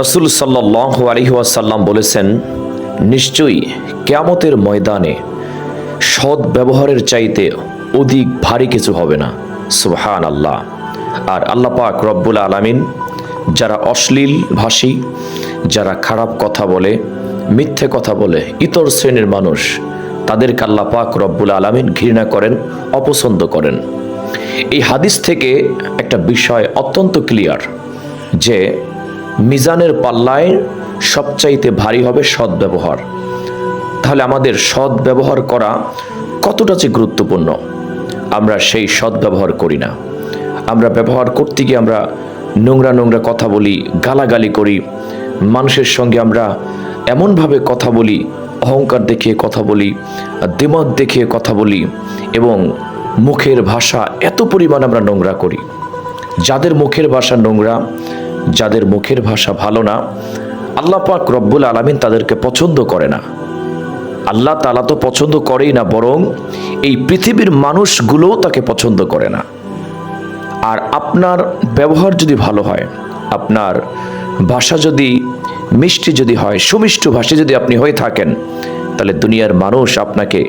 রসুল সাল্লাহ আলহিহাসাল্লাম বলেছেন, নিশ্চয়ই কেয়ামতের ময়দানে সৎ ব্যবহারের চাইতে অধিক ভারী কিছু হবে না। সুবহান আল্লাহ আর আল্লাহ পাক রব্বুল আলামিন যারা অশ্লীল ভাষী, যারা খারাপ কথা বলে, মিথ্যে কথা বলে ইতর শ্রেণির মানুষ, তাদেরকে আল্লাহ পাক রব্বুল আলামিন ঘৃণা করেন, অপছন্দ করেন। এই হাদিস থেকে একটা বিষয় অত্যন্ত ক্লিয়ার যে মিজানের পাল্লায় সবচাইতে ভারী হবে সৎ ব্যবহার। তাহলে আমাদের সৎ ব্যবহার করা কতটা যে গুরুত্বপূর্ণ? আমরা সেই সৎ ব্যবহার করি না। আমরা ব্যবহার করতে গিয়ে আমরা নোংরা নোংরা কথা বলি, গালাগালি করি, মানুষের সঙ্গে আমরা এমনভাবে কথা বলি, অহংকার দেখিয়ে কথা বলি দিমাগ দেখিয়ে কথা বলি এবং মুখের ভাষা এত পরিমাণ আমরা নোংরা করি। যাদের মুখের ভাষা নোংরা যাদের মুখের ভাষা ভালো না, আল্লাহ পাক রব্বুল আলামিন তাদেরকে পছন্দ করে না। আল্লাহ তালা তো পছন্দ করেই না, বরং এই পৃথিবীর মানুষগুলোও তাকে পছন্দ করে না। আর আপনার ব্যবহার যদি ভালো হয়, আপনার ভাষা যদি মিষ্টি যদি হয়, সুমিষ্ট ভাষী যদি আপনি হয়ে থাকেন, তাহলে দুনিয়ার মানুষ আপনাকে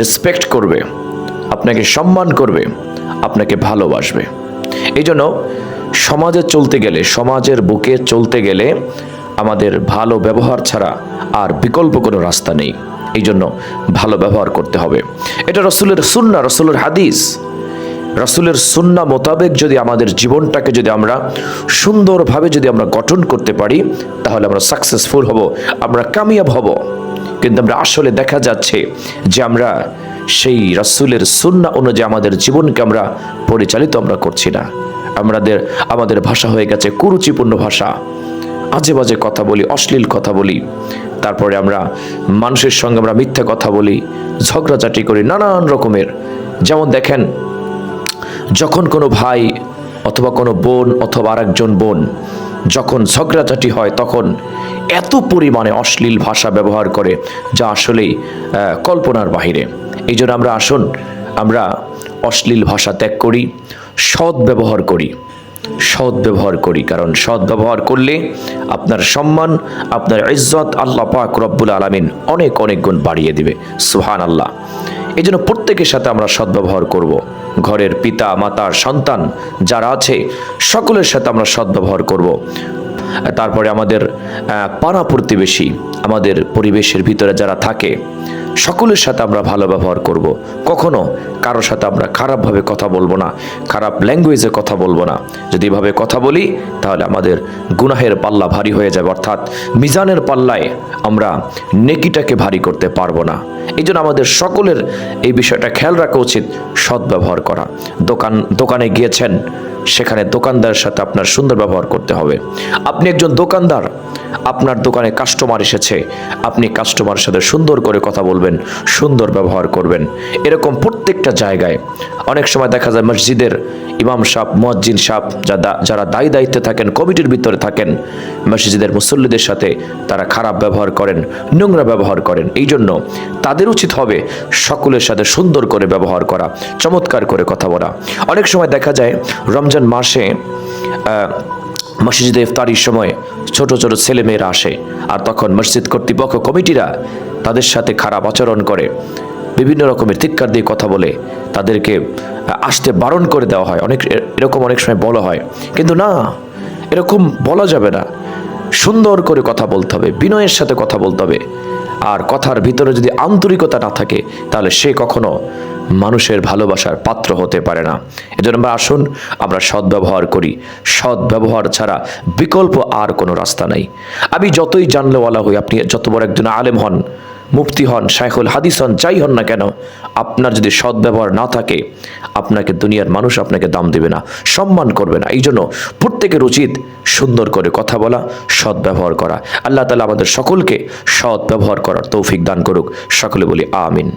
রেসপেক্ট করবে, আপনাকে সম্মান করবে, আপনাকে ভালোবাসবে। এই জন্য সমাজে চলতে গেলে, সমাজের বুকে চলতে গেলে আমাদের ভালো ব্যবহার ছাড়া আর বিকল্প কোনো রাস্তা নেই। এই জন্য ভালো ব্যবহার করতে হবে। এটা রসুলের সুন্না, রসুলের হাদিস। রাসুলের সুন্না মোতাবেক যদি আমাদের জীবনটাকে যদি আমরা সুন্দরভাবে যদি আমরা গঠন করতে পারি, তাহলে আমরা সাকসেসফুল হব, আমরা কামিয়াব হব। কিন্তু আমরা আসলে দেখা যাচ্ছে যে আমরা সেই রাসুলের সুন্না অনুযায়ী আমাদের জীবনকে আমরা পরিচালিত আমরা করছি না। আমাদের আমাদের ভাষা হয়ে গেছে কুরুচিপূর্ণ ভাষা। আজে বাজে কথা বলি, অশ্লীল কথা বলি। তারপরে আমরা মানুষের সঙ্গে আমরা মিথ্যা কথা বলি, ঝগড়াঝাটি করি, নানান রকমের। যেমন দেখেন, যখন কোনো ভাই অথবা কোনো বোন অথবা আরেকজন বোন, যখন ঝগড়াঝাটি হয়, তখন এত পরিমাণে অশ্লীল ভাষা ব্যবহার করে যা আসলেই কল্পনার বাহিরে। এই জন্য আমরা আসুন, আমরা অশ্লীল ভাষা ত্যাগ করি, সৎ ব্যবহার করি, সৎ ব্যবহার করি। কারণ সৎ ব্যবহার করলে আপনার সম্মান, আপনার ইজ্জত আল্লাহ পাক রব্বুল আলমিন অনেক অনেক গুণ বাড়িয়ে দিবে। সুহান আল্লাহ এই জন্য প্রত্যেকের সাথে আমরা সদ্ব্যবহার করব। ঘরের পিতা মাতার সন্তান যারা আছে সকলের সাথে আমরা সদ্ব্যবহার করব। তারপরে আমাদের পাড়া প্রতিবেশী আমাদের পরিবেশের ভিতরে যারা থাকে, সকলের সাথে আমরা ভালো ব্যবহার করব। কখনো কারোর সাথে আমরা খারাপভাবে কথা বলব না, খারাপ ল্যাঙ্গুয়েজে কথা বলব না। যদি এভাবে কথা বলি, তাহলে আমাদের গুনাহের পাল্লা ভারী হয়ে যাবে। অর্থাৎ মিজানের পাল্লায় আমরা নেকিটাকে ভারী করতে পারব না। এই জন্য আমাদের সকলের এই বিষয়টা খেয়াল রাখা উচিত, সদ্ব্যবহার করা। দোকান, দোকানে গিয়েছেন সেখানে দোকানদারের সাথে আপনার সুন্দর ব্যবহার করতে হবে। আপনি একজন দোকানদার, আপনার দোকানে কাস্টমার এসেছে, আপনি কাস্টমারের সাথে সুন্দর করে কথা বলবেন, সুন্দর ব্যবহার করবেন। এরকম প্রত্যেকটা জায়গায় অনেক সময় দেখা যায় মসজিদের ইমাম সাহ মুয়াজ্জিন সাহ যারা দায়ী দায়িত্বে থাকেন, কমিটির ভিতরে থাকেন, মসজিদের মুসল্লিদের সাথে তারা খারাপ ব্যবহার করেন, নোংরা ব্যবহার করেন। এই জন্য তাদের উচিত হবে সকলের সাথে সুন্দর করে ব্যবহার করা, চমৎকার করে কথা বলা। অনেক সময় দেখা যায় রমজান মাসে মসজিদে ইফতারির সময় ছোট ছোট ছেলেমেয়েরা আসে আর তখন মসজিদ কর্তৃপক্ষ কমিটিরা তাদের সাথে খারাপ আচরণ করে। বিভিন্ন রকমের ধিক্কার দিয়ে কথা বলে, তাদেরকে আসতে বারণ করে দেওয়া হয়। অনেক এরকম অনেক সময় বলা হয়। কিন্তু না, এরকম বলা যাবে না। সুন্দর করে কথা বলতে হবে, বিনয়ের সাথে কথা বলতে হবে। আর কথার ভিতরে যদি আন্তরিকতা না থাকে, তাহলে সে কখনো মানুষের ভালোবাসার পাত্র হতে পারে না। এজন্য আমরা আসুন, আমরা সদ্ব্যবহার করি। সদ্ব্যবহার ছাড়া বিকল্প আর কোনো রাস্তা নাই। আমি যতই জানলেওয়ালা হই, আপনি যত বড় একজন আলেম হন, মুফতি হন, শাইখুল হাদিস হন, যাই হন না কেন, আপনার যদি সদ্ব্যবহার না থাকে, আপনাকে দুনিয়ার মানুষ আপনাকে দাম দেবে না, সম্মান করবে না। এই জন্য প্রত্যেকের উচিত সুন্দর করে কথা বলা, সদ্ব্যবহার করা। আল্লাহ তালা আমাদের সকলকে সদ্ব্যবহার করার তৌফিক দান করুক। সকলে বলি, আমিন।